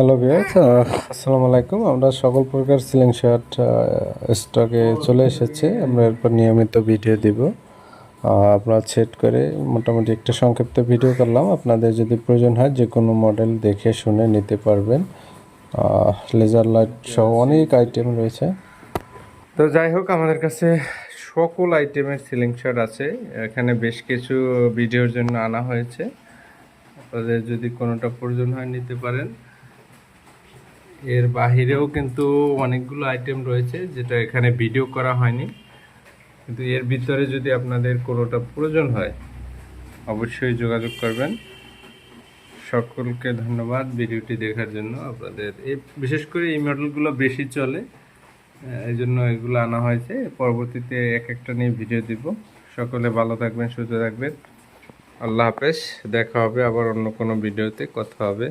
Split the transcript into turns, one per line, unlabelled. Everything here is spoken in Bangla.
হ্যালো ভিউয়ার্স আসসালামু আলাইকুম। আমরা সকল প্রকার সিলিং শার্ট স্টকে চলে এসেছে। আমরা এরপর নিয়মিত ভিডিও দিব। আপনারা সেট করে মোটামুটি একটা সংক্ষিপ্ত ভিডিও করলাম। আপনাদের যদি প্রয়োজন হয় যে কোনো মডেল দেখে শুনে নিতে পারবেন। লেজার লাইট সহ অনেক আইটেম রয়েছে। তো যাই হোক আমাদের কাছে সকল আইটেমের সিলিং শার্ট আছে। এখানে বেশ কিছু ভিডিওর জন্য আনা হয়েছে। আপনাদের যদি কোনোটা প্রয়োজন হয় নিতে পারেন। এর বাহিরেও কিন্তু অনেকগুলো আইটেম রয়েছে, যেটা এখানে ভিডিও করা হয়নি। কিন্তু এর ভিতরে যদি আপনাদের কোনোটা প্রয়োজন হয়, অবশ্যই যোগাযোগ করবেন। সকলকে ধন্যবাদ ভিডিওটি দেখার জন্য আপনাদের। এই বিশেষ করে এই মডেলগুলো বেশি চলে এই জন্য এগুলো আনা হয়েছে। পরবর্তীতে এক একটা নিয়ে ভিডিও দিব। সকলে ভালো থাকবেন, সুস্থ থাকবেন। আল্লাহ হাফেজ, দেখা হবে আবার অন্য কোনো ভিডিওতে কথা হবে।